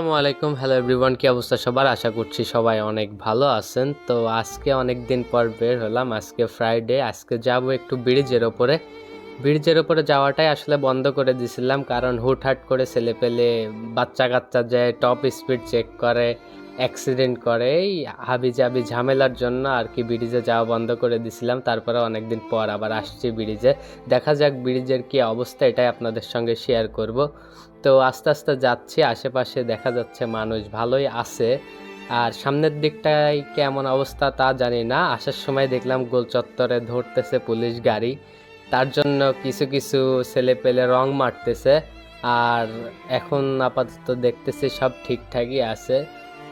আসসালামু আলাইকুম। Hello everyone কি অবস্থা সবার? আশা করছি সবাই অনেক ভালো আছেন। তো আজকে অনেক দিন পর বের হলাম। আজকে ফ্রাইডে আজকে যাব একটু ব্রিজের ওপরে। ব্রিজের ওপরে যাওয়াটাই আসলে বন্ধ করে দিছিলাম। কারণ হুটহাট করে ছেলে পেলে বাচ্চা কাচ্চা যায় টপ স্পিড চেক করে। অ্যাক্সিডেন্ট করে, এই হাবি জাবি ঝামেলার জন্য আর কি ব্রিজে যাওয়া বন্ধ করে দিছিলাম। তারপরে অনেকদিন পর আবার আসছি ব্রিজে দেখা যাক ব্রিজের কি অবস্থা, এটাই আপনাদের সঙ্গে শেয়ার করব। তো আস্তে আস্তে যাচ্ছি, আশেপাশে দেখা যাচ্ছে মানুষ ভালোই আছে। আর সামনের দিকটায় কেমন অবস্থা তা জানি না। আসার সময় দেখলাম গোল চত্বরে ধরতেছে পুলিশ গাড়ি। তার জন্য কিছু কিছু ছেলে পেলে রং মারতেছে। আর এখন আপাতত দেখতেছি সব ঠিকঠাকই আছে।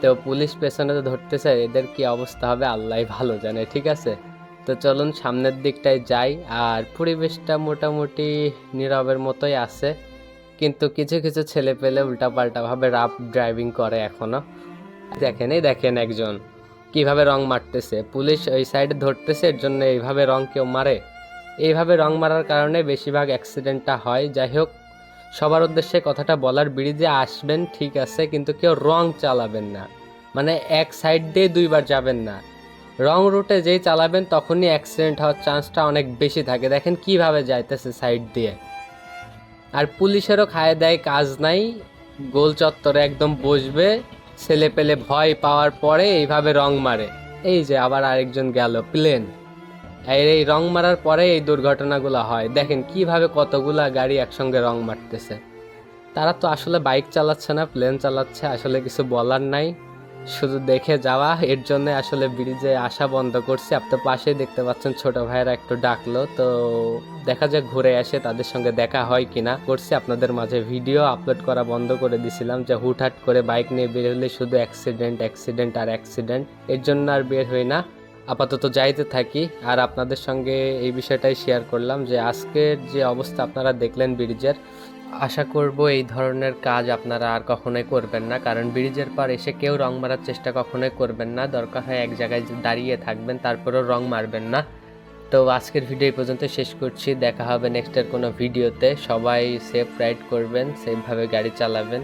তো পুলিশ পেছনে তো ধরতেছে, এদের কি অবস্থা হবে আল্লাহ ভালো জানে, ঠিক আছে? তো চলুন সামনের দিকটায় যাই, আর পরিবেশটা মোটামুটি নীরবের মতোই আছে, কিন্তু কিছু কিছু ছেলে পেলে উল্টাপাল্টা ভাবে রাফ ড্রাইভিং করে এখনও। দেখেন এই দেখেন একজন, কীভাবে রং মারতেছে। পুলিশ ওই সাইডে ধরতেছে, এর জন্য এইভাবে রং কেউ মারে। এইভাবে রং মারার কারণে বেশিরভাগ অ্যাক্সিডেন্টটা হয়। যাই হোক সবার উদ্দেশ্যে কথাটা বলার ব্রিজে আসবেন, ঠিক আছে, কিন্তু কেউ রং চালাবেন না। মানে এক সাইড দিয়ে দুইবার যাবেন না। রং রুটে যেই চালাবেন, তখনই অ্যাক্সিডেন্ট হওয়ার চান্সটা অনেক বেশি থাকে। দেখেন কীভাবে যাইতেছে সাইড দিয়ে। আর পুলিশেরও খায় দেয় কাজ নাই। গোল চত্বরে একদম বসবে। ছেলে পেলে ভয় পাওয়ার পরে এইভাবে রং মারে। এই যে আবার আরেকজন গেল প্লেন এই এই রং মারার পরে এই দুর্ঘটনাগুলো হয়। দেখেন কীভাবে কতগুলা গাড়ি একসঙ্গে রং মারতেছে। তারা তো আসলে বাইক চালাচ্ছে না, প্লেন চালাচ্ছে, আসলে কিছু বলার নাই। শুধু দেখে যাওয়া, এর জন্য আসলে ব্রিজে আসা বন্ধ করছি। আপনার পাশেই দেখতে পাচ্ছেন ছোট ভাইয়েরা একটু ডাকলো। তো দেখা যাক ঘুরে আসে তাদের সঙ্গে দেখা হয় কিনা। করছি আপনাদের মাঝে ভিডিও, আপলোড করা বন্ধ করে দিছিলাম যে হুটহাট করে বাইক নিয়ে বের হলে শুধু অ্যাক্সিডেন্ট অ্যাক্সিডেন্ট আর অ্যাক্সিডেন্ট। এর জন্য আর বের হই না। আপাতত যাইতে থাকি। আর আপনাদের সঙ্গে এই বিষয়টাই শেয়ার করলাম যে, আজকের যে অবস্থা আপনারা দেখলেন ব্রিজের, আশা করব এই ধরনের কাজ আপনারা আর কখনোই করবেন না। কারণ ব্রিজের পর এসে কেউ রং মারার চেষ্টা কখনোই করবেন না। দরকার হয় এক জায়গায় দাঁড়িয়ে থাকবেন, তারপরেও রং মারবেন না। তো আজকের ভিডিও এই পর্যন্ত শেষ করছি। দেখা হবে নেক্সটের কোনো ভিডিওতে সবাই সেফ রাইড করবেন সেফভাবে গাড়ি চালাবেন।